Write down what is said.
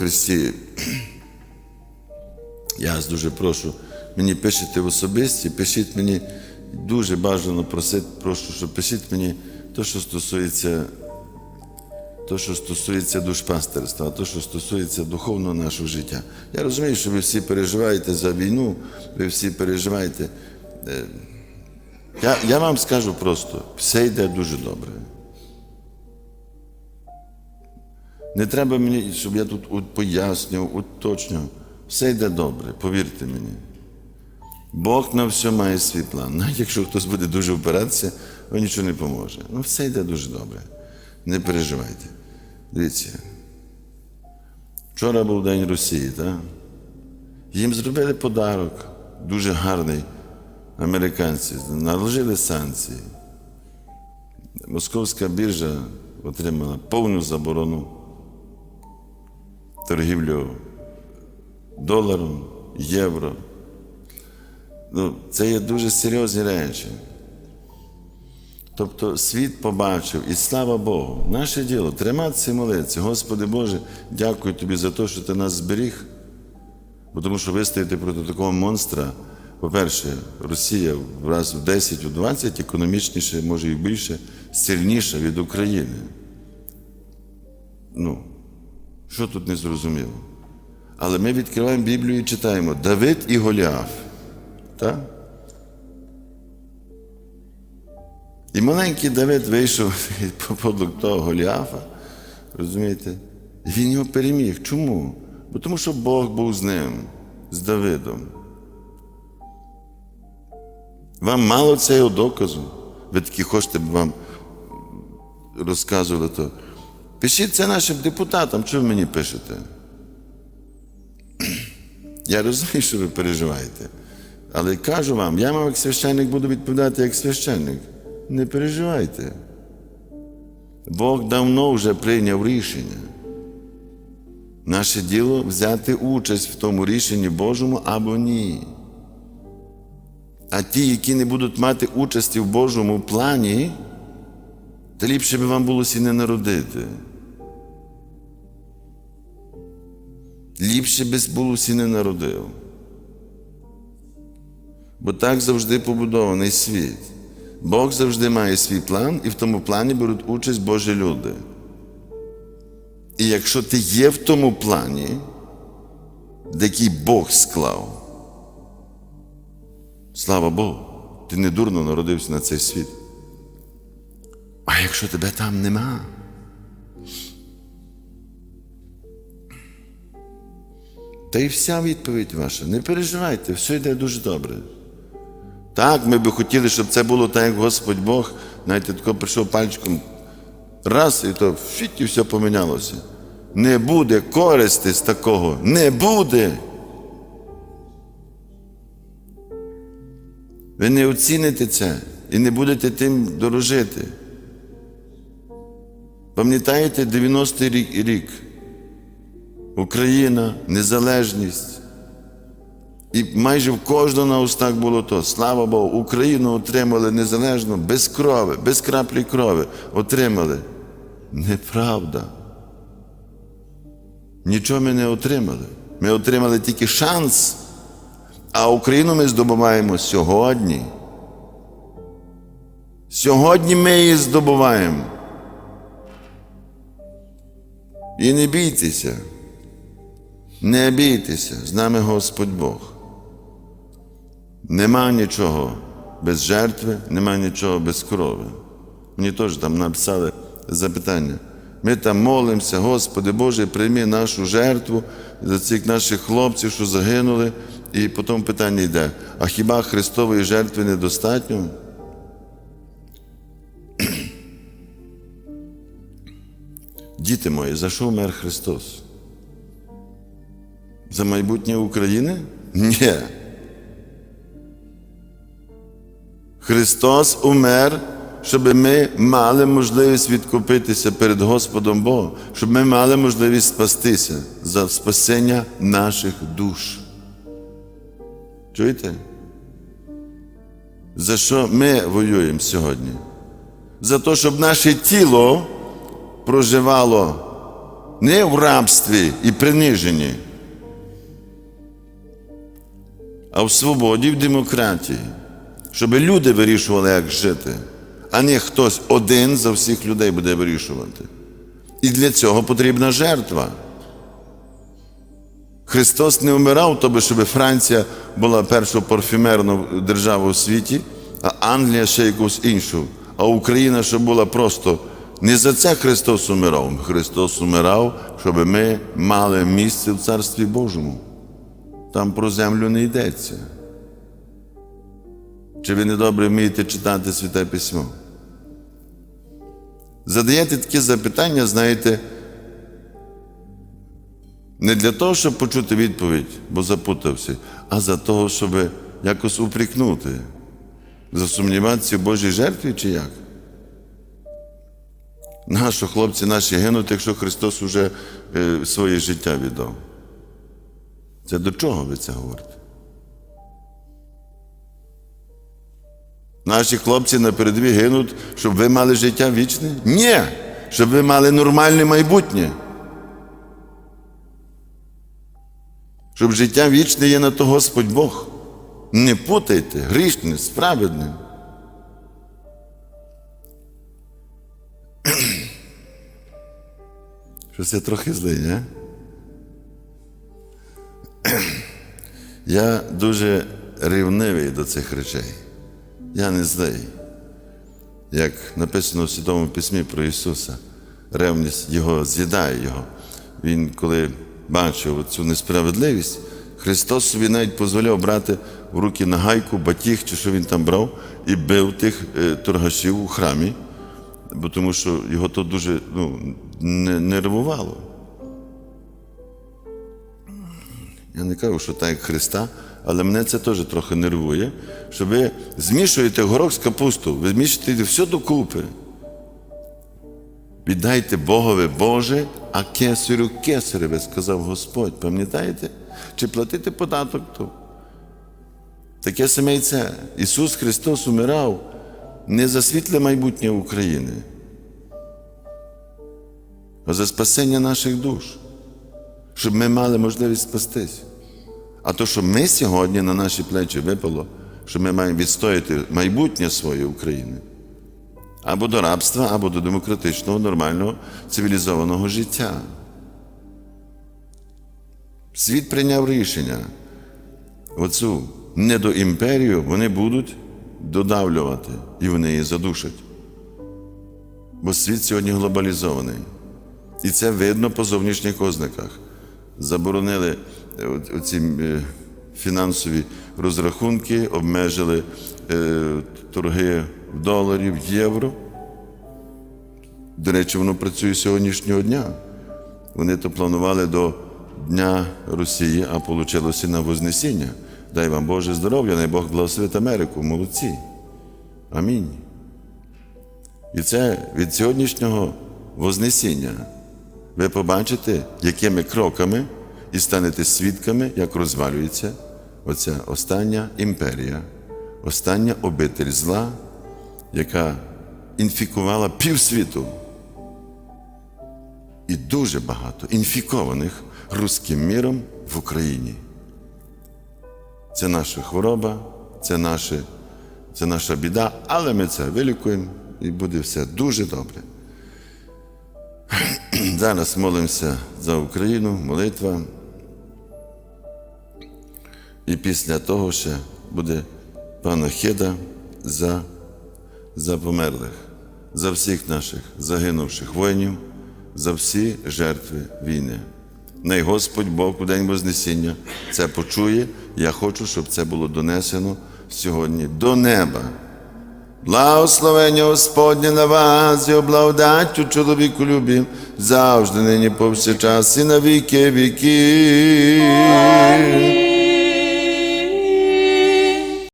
Христі, я вас дуже прошу, мені пишете в особисті, пишіть мені, дуже бажано просити, прошу, щоб пишіть мені те, що стосується, то, що стосується душпастерства, то, що стосується духовного нашого життя. Я розумію, що ви всі переживаєте за війну, ви всі переживаєте. Е, Я, я вам скажу просто, все йде дуже добре. Не треба мені, щоб я тут пояснював, уточнював. Все йде добре, повірте мені. Бог на все має свій план. Навіть якщо хтось буде дуже впиратися, він нічого не поможе. Ну, все йде дуже добре. Не переживайте. Дивіться. Вчора був День Росії, так? Їм зробили подарок, дуже гарний американці, наложили санкції. Московська біржа отримала повну заборону торгівлю доларом, євро. Ну, це є дуже серйозні речі. Тобто світ побачив, і слава Богу, наше діло триматися і молитися. Господи Боже, дякую Тобі за те, що Ти нас зберіг. Бо тому що вистояти проти такого монстра, по-перше, Росія в раз в 10, у 20 економічніше, може і більше, сильніша від України. Ну, що тут не зрозуміло? Але ми відкриваємо Біблію і читаємо Давид і Голіаф. Так? І маленький Давид вийшов подлог того Голіафа, розумієте? І він його переміг. Чому? Бо тому що Бог був з ним, з Давидом. Вам мало цього доказу. Ви такі хочете, б вам розказували то. Пишіть це нашим депутатам, що ви мені пишете? Я розумію, що ви переживаєте. Але кажу вам, я вам як священник буду відповідати як священник. Не переживайте. Бог давно вже прийняв рішення. Наше діло взяти участь в тому рішенні Божому або ні. А ті, які не будуть мати участі в Божому плані, то ліпше би вам було сі не народити. Ліпше би було сі не народив. Бо так завжди побудований світ. Бог завжди має свій план, і в тому плані беруть участь Божі люди. І якщо ти є в тому плані, який Бог склав, слава Богу, ти не дурно народився на цей світ. А якщо тебе там нема, та й вся відповідь ваша. Не переживайте, все йде дуже добре. Так, ми би хотіли, щоб це було так, як Господь Бог, знаєте, тако прийшов пальчиком, раз, і то фіт, і все помінялося. Не буде користі з такого, не буде. Ви не оціните це і не будете тим дорожити. Пам'ятаєте 90-й рік, рік? Україна, незалежність. І майже в кожного на устах було то. Слава Богу, Україну отримали незалежно, без крови, без краплі крови. Отримали. Неправда. Нічого ми не отримали. Ми отримали тільки шанс, а Україну ми здобуваємо сьогодні. Сьогодні ми її здобуваємо. І не бійтеся. Не бійтеся, з нами Господь Бог. Нема нічого без жертви, нема нічого без крови. Мені теж там написали запитання. Ми там молимося, Господи Боже, прийми нашу жертву за цих наших хлопців, що загинули. І потім питання йде: а хіба Христової жертви недостатньо? Діти мої, за що вмер Христос? За майбутнє України? Ні. Христос умер, щоб ми мали можливість відкупитися перед Господом Богом, щоб ми мали можливість спастися за спасення наших душ. Чуєте? За що ми воюємо сьогодні? За те, щоб наше тіло проживало не в рабстві і приниженні, а в свободі, в демократії, щоб люди вирішували, як жити, а не хтось один за всіх людей буде вирішувати. І для цього потрібна жертва. Христос не вмирав, тобі, щоб Франція була першою парфюмерною державою у світі, а Англія ще якусь іншу. А Україна, щоб була просто не за це Христос умирав. Христос умирав, щоб ми мали місце в Царстві Божому. Там про землю не йдеться. Чи ви недобре вмієте читати Святе Письмо? Задаєте такі запитання, знаєте, не для того, щоб почути відповідь, бо запутався, а за того, щоб якось упрікнути, засумніватися в Божій жертві чи як? Нащо хлопці наші гинуть, якщо Христос уже е, своє життя віддав? Це до чого ви це говорите? Наші хлопці на передовій гинуть, щоб ви мали життя вічне? Ні, щоб ви мали нормальне майбутнє. Щоб життя вічне є на то Господь Бог. Не путайте грішне, справедне. Щось я трохи злий, не? Я дуже рівнивий до цих речей. Я не злий. Як написано в Святому Письмі про Ісуса, ревність Його з'їдає Його. Він, коли бачив цю несправедливість, Христос собі навіть дозволяв брати в руки нагайку, батіг, чи що він там брав, і бив тих е, торгашів у храмі, бо тому що його то дуже ну, не- нервувало. Я не кажу, що так як Христа, але мене це теж трохи нервує, що ви змішуєте горох з капусту, ви змішуєте все докупи. Віддайте Богові Боже, а кесарю кесареве, сказав Господь. Пам'ятаєте? Чи платити податок то? Таке саме і це. Ісус Христос умирав не за світле майбутнє України, а за спасення наших душ, щоб ми мали можливість спастись. А то, що ми сьогодні на наші плечі випало, що ми маємо відстояти майбутнє своєї України або до рабства, або до демократичного, нормального, цивілізованого життя. Світ прийняв рішення. Оцю недоімперію вони будуть додавлювати, і вони її задушать. Бо світ сьогодні глобалізований. І це видно по зовнішніх ознаках. Заборонили е, оці е, фінансові розрахунки, обмежили е, торги в доларі, в євро. До речі, воно працює сьогоднішнього дня. Вони то планували до Дня Росії, а вийшло на Вознесіння. Дай вам Боже здоров'я, най Бог благословить Америку. Молодці. Амінь. І це від сьогоднішнього Вознесіння. Ви побачите, якими кроками і станете свідками, як розвалюється оця остання імперія, остання обитель зла, яка інфікувала півсвіту. І дуже багато інфікованих руським міром в Україні. Це наша хвороба, це, наше, це наша біда, але ми це вилікуємо і буде все дуже добре. Зараз молимося за Україну, молитва. І після того ще буде панахида за, за померлих, за всіх наших загинувших воїнів, за всі жертви війни. Най Господь Бог у день Вознесіння це почує. Я хочу, щоб це було донесено сьогодні до неба. Благословення Господнє на вас, і облагодаттю чоловіку любим, завжди нині повсякчас і на віки віків.